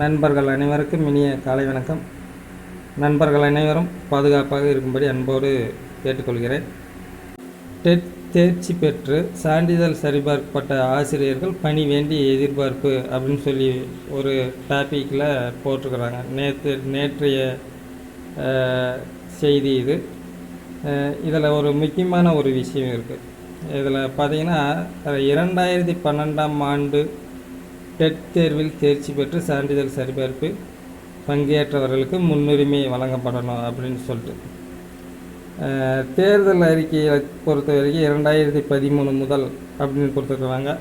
நண்பர்கள் அனைவருக்கும் இனிய காலை வணக்கம். நண்பர்கள் அனைவரும் பாதுகாப்பாக இருக்கும்படி அன்போடு கேட்டுக்கொள்கிறேன். டெட் தேர்ச்சி பெற்று சான்றிதழ் சரிபார்க்கப்பட்ட ஆசிரியர்கள் பணி வேண்டி எதிர்பார்ப்பு அப்படின்னு சொல்லி ஒரு டாப்பிக்கில் போட்டிருக்கிறாங்க. நேற்று நேற்றைய செய்தி இது. இதில் ஒரு முக்கியமான ஒரு விஷயம் இருக்குது இதில் பார்த்திங்கன்னா இரண்டாயிரத்தி பன்னெண்டாம் ஆண்டு டெட் தேர்வில் தேர்ச்சி பெற்று சான்றிதழ் சரிபார்ப்பு பங்கேற்றவர்களுக்கு முன்னுரிமை வழங்கப்படணும் அப்படின்னு சொல்லிட்டு. தேர்தல் அறிக்கையை பொறுத்த வரைக்கும் இரண்டாயிரத்தி பதிமூணு முதல் அப்படின்னு கொடுத்துருக்குறாங்க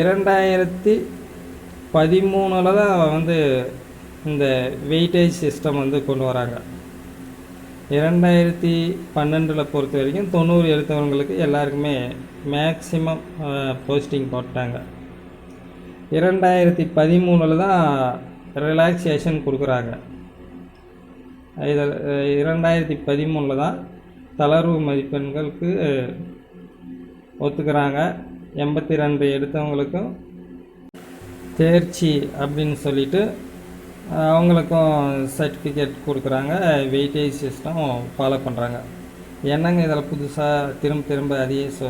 இரண்டாயிரத்தி பதிமூணில் தான் வந்து இந்த வெயிட்டேஜ் சிஸ்டம் வந்து கொண்டு வராங்க. இரண்டாயிரத்தி பன்னெண்டில் பொறுத்த வரைக்கும் தொண்ணூறு எடுத்தவங்களுக்கு எல்லாருக்குமே மேக்சிமம் போஸ்டிங் போட்டாங்க. இரண்டாயிரத்தி பதிமூணில் தான் ரிலாக்ஸேஷன் கொடுக்குறாங்க. இதில் இரண்டாயிரத்தி பதிமூணில் தான் தளர்வு மதிப்பெண்களுக்கு ஒத்துக்கிறாங்க. எண்பத்தி ரெண்டு எடுத்தவங்களுக்கும் தேர்ச்சி அப்படின்னு சொல்லிட்டு அவங்களுக்கும் சர்டிஃபிகேட் கொடுக்குறாங்க. வெயிட்டேஜ் சிஸ்டம் ஃபாலோ பண்ணுறாங்க என்னங்க இதில் புதுசாக திரும்ப திரும்ப அதையே சொ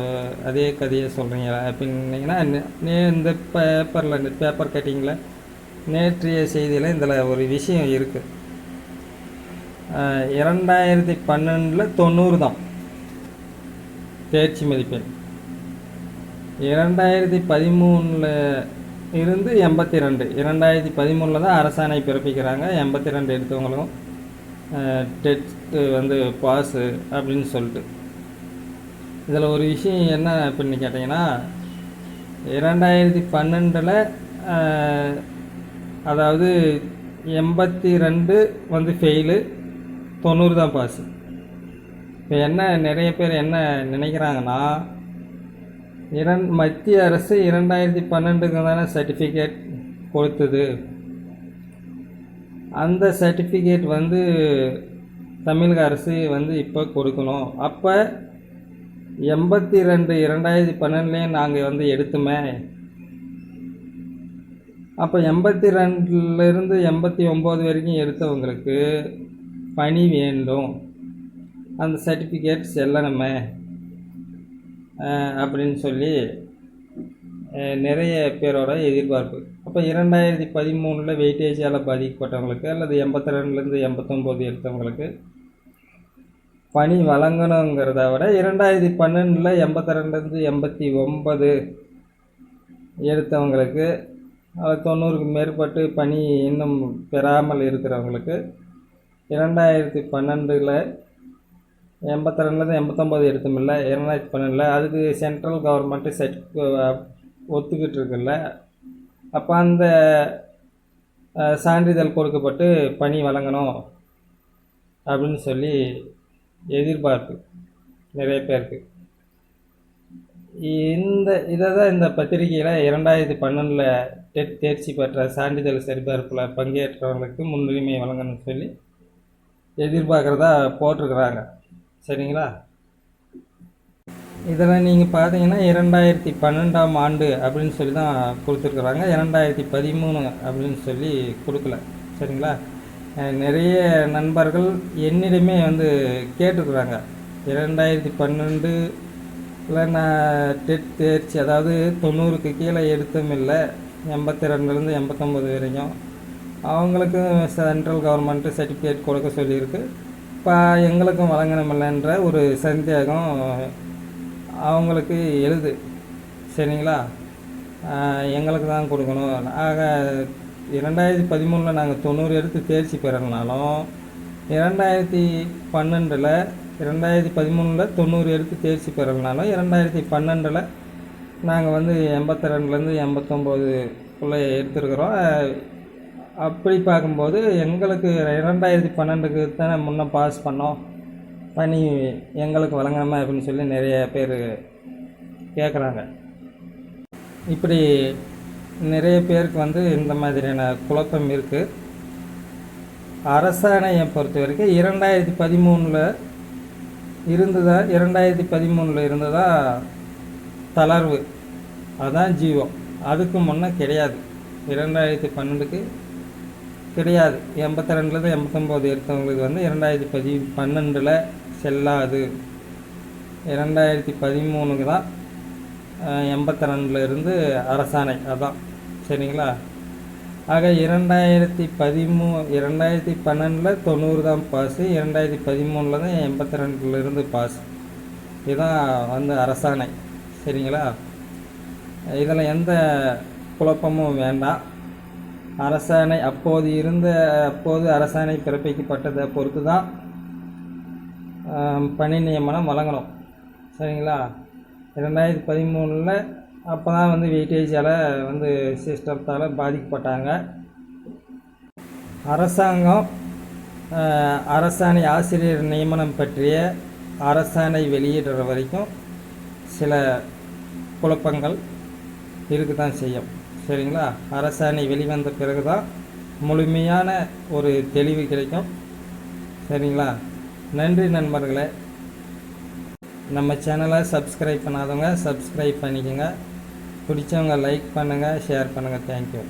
அதே கதையை சொல்கிறீங்களா அப்படின்னீங்கன்னா நே இந்த பேப்பரில் இந்த பேப்பர் கட்டிங்கில் நேற்றைய செய்தியில் இதில் ஒரு விஷயம் இருக்குது இரண்டாயிரத்தி பன்னெண்டில் தொண்ணூறு தான். தேர்ச்சி மதிப்பெண். இரண்டாயிரத்தி பதிமூணில் இருந்து எண்பத்தி ரெண்டு. இரண்டாயிரத்தி பதிமூணில் தான் அரசாணை பிறப்பிக்கிறாங்க. எண்பத்தி ரெண்டு எடுத்தவங்களுக்கும். டெஸ்ட்டு வந்து பாஸு அப்படின்னு சொல்லிட்டு. இதில் ஒரு விஷயம் என்ன அப்படின்னு கேட்டிங்கன்னா இரண்டாயிரத்தி பன்னெண்டில் அதாவது எண்பத்தி ரெண்டு வந்து ஃபெயிலு தொண்ணூறு தான் பாஸு. இப்போ என்ன நிறைய பேர் என்ன நினைக்கிறாங்கன்னா இரண் மத்திய அரசு இரண்டாயிரத்தி பன்னெண்டுக்கு தானே சர்டிஃபிகேட் கொடுத்தது. அந்த சர்டிஃபிகேட் வந்து தமிழக அரசு வந்து இப்போ கொடுக்கணும். அப்போ எண்பத்தி ரெண்டு இரண்டாயிரத்தி பன்னெண்டுலேயும் நாங்கள் வந்து எடுத்துமே. அப்போ எண்பத்தி ரெண்டுலேருந்து எண்பத்தி ஒம்பது வரைக்கும் எடுத்தவங்களுக்கு பணி வேண்டும். அந்த சர்டிஃபிகேட் செல்லணுமே. அப்படின்னு சொல்லி நிறைய பேரோட எதிர்பார்ப்பு. அப்போ இரண்டாயிரத்தி பதிமூணில் வெயிட்டேஜால் பாதிக்கப்பட்டவங்களுக்கு அல்லது எண்பத்தி ரெண்டுலேருந்து எண்பத்தொம்போது எடுத்தவங்களுக்கு பணி வழங்கணுங்கிறத விட இரண்டாயிரத்தி பன்னெண்டில் எண்பத்தி ரெண்டுலேருந்து எண்பத்தி ஒன்பது எடுத்தவங்களுக்கு அது தொண்ணூறுக்கு மேற்பட்டு பணி இன்னும் பெறாமல் இருக்கிறவங்களுக்கு இரண்டாயிரத்தி பன்னெண்டில் எண்பத்தி ரெண்டுலேருந்து எண்பத்தொம்போது எடுத்தமில்ல இரண்டாயிரத்தி பன்னெண்டில் அதுக்கு சென்ட்ரல் கவர்மெண்ட்டு செட் ஒத்துக்கிட்டு இருக்குல்ல அப்போ அந்த சான்றிதழ் கொடுக்கப்பட்டு பணி வழங்கணும் அப்படின்னு சொல்லி எதிர்பார்ப்பு நிறைய பேருக்கு. இந்த இதை தான் இந்த பத்திரிகையில் இரண்டாயிரத்தி பன்னெண்டில் டெட் தேர்ச்சி பெற்ற சான்றிதழ் சரிபார்ப்பில் பங்கேற்றவங்களுக்கு முன்னுரிமை வழங்கணும்னு சொல்லி எதிர்பார்க்குறதா போட்டிருக்கிறாங்க. சரிங்களா? இதில் நீங்கள் பார்த்தீங்கன்னா இரண்டாயிரத்தி பன்னெண்டாம் ஆண்டு அப்படின்னு சொல்லி தான் கொடுத்துருக்குறாங்க. இரண்டாயிரத்தி பதிமூணு அப்படின்னு சொல்லி கொடுக்கல. சரிங்களா? நிறைய நண்பர்கள் என்னிடமே வந்து கேட்டுருக்குறாங்க இரண்டாயிரத்தி பன்னெண்டுல நான் டெட் தேர்ச்சி அதாவது தொண்ணூறுக்கு கீழே எடுத்தும் இல்லை. எண்பத்தி ரெண்டுலேருந்து எண்பத்தொம்பது வரைக்கும். அவங்களுக்கும் சென்ட்ரல் கவர்மெண்ட்டு சர்டிஃபிகேட் கொடுக்க சொல்லியிருக்கு. இப்போ எங்களுக்கும் வழங்கணுமில்லன்ற ஒரு சந்தேகம் அவங்களுக்கு எழுது சரிங்களா? எங்களுக்கு தான் கொடுக்கணும். ஆக இரண்டாயிரத்தி பதிமூணில் நாங்கள் தொண்ணூறு எடுத்து தேர்ச்சி பெறலனாலும் இரண்டாயிரத்தி பன்னெண்டில் இரண்டாயிரத்தி பதிமூணில் தொண்ணூறு எடுத்து தேர்ச்சி பெறலனாலும் இரண்டாயிரத்தி பன்னெண்டில் நாங்கள் வந்து எண்பத்தி ரெண்டுலேருந்து எண்பத்தொம்போதுக்குள்ளே எடுத்துருக்குறோம். அப்படி பார்க்கும்போது எங்களுக்கு இரண்டாயிரத்தி பன்னெண்டுக்கு தானே முன்னே பாஸ் பண்ணோம். பணி எங்களுக்கு வழங்காமல் அப்படின்னு சொல்லி நிறைய பேர் கேட்குறாங்க இப்படி நிறைய பேருக்கு வந்து இந்த மாதிரியான குழப்பம் இருக்குது அரசாணையை பொறுத்த வரைக்கும் இரண்டாயிரத்தி பதிமூணில் இருந்ததா இரண்டாயிரத்தி பதிமூணில் இருந்ததா தளர்வு. அதான் ஜீவம். அதுக்கு முன்னே கிடையாது. இரண்டாயிரத்தி பன்னெண்டுக்கு கிடையாது. எண்பத்தி ரெண்டுலேருந்து எண்பத்தொம்போது எடுத்தவங்களுக்கு வந்து இரண்டாயிரத்தி பதி பன்னெண்டில் செல்லாது. இரண்டாயிரத்தி பதிமூணுக்கு தான் எண்பத்தி ரெண்டுலேருந்து அரசாணை. அதான். சரிங்களா? ஆக இரண்டாயிரத்தி பதிமூ இரண்டாயிரத்தி பன்னெண்டில் தொண்ணூறு தான் பாஸு இரண்டாயிரத்தி பதிமூணில் தான் எண்பத்தி ரெண்டுலேருந்து பாஸ் இதுதான் வந்து அரசாணை. சரிங்களா? இதில் எந்த குழப்பமும் வேண்டாம். அரசாணை அப்போது இருந்த அப்போது அரசாணை பிறப்பிக்கப்பட்டதை பொறுத்து தான் பணி நியமனம் வழங்கணும். சரிங்களா? ரெண்டாயிரத்தி பதிமூணில் அப்போ தான் வந்து வெயிட்டேஜால் வந்து சிஸ்டத்தால் பாதிக்கப்பட்டாங்க. அரசாங்கம் அரசாணை ஆசிரியர் நியமனம் பற்றிய அரசாணை வெளியிடுற வரைக்கும் சில குழப்பங்கள் இருக்க தான் செய்யும். சரிங்களா அரசாணை வெளிவந்த பிறகு தான் முழுமையான ஒரு தெளிவு கிடைக்கும். சரிங்களா? நன்றி நண்பர்களே. நம்ம சேனலை சப்ஸ்கிரைப் பண்ணாதவங்க சப்ஸ்கிரைப் பண்ணிக்கோங்க. பிடிச்சவங்க லைக் பண்ணுங்கள் ஷேர் பண்ணுங்கள் தேங்க்யூ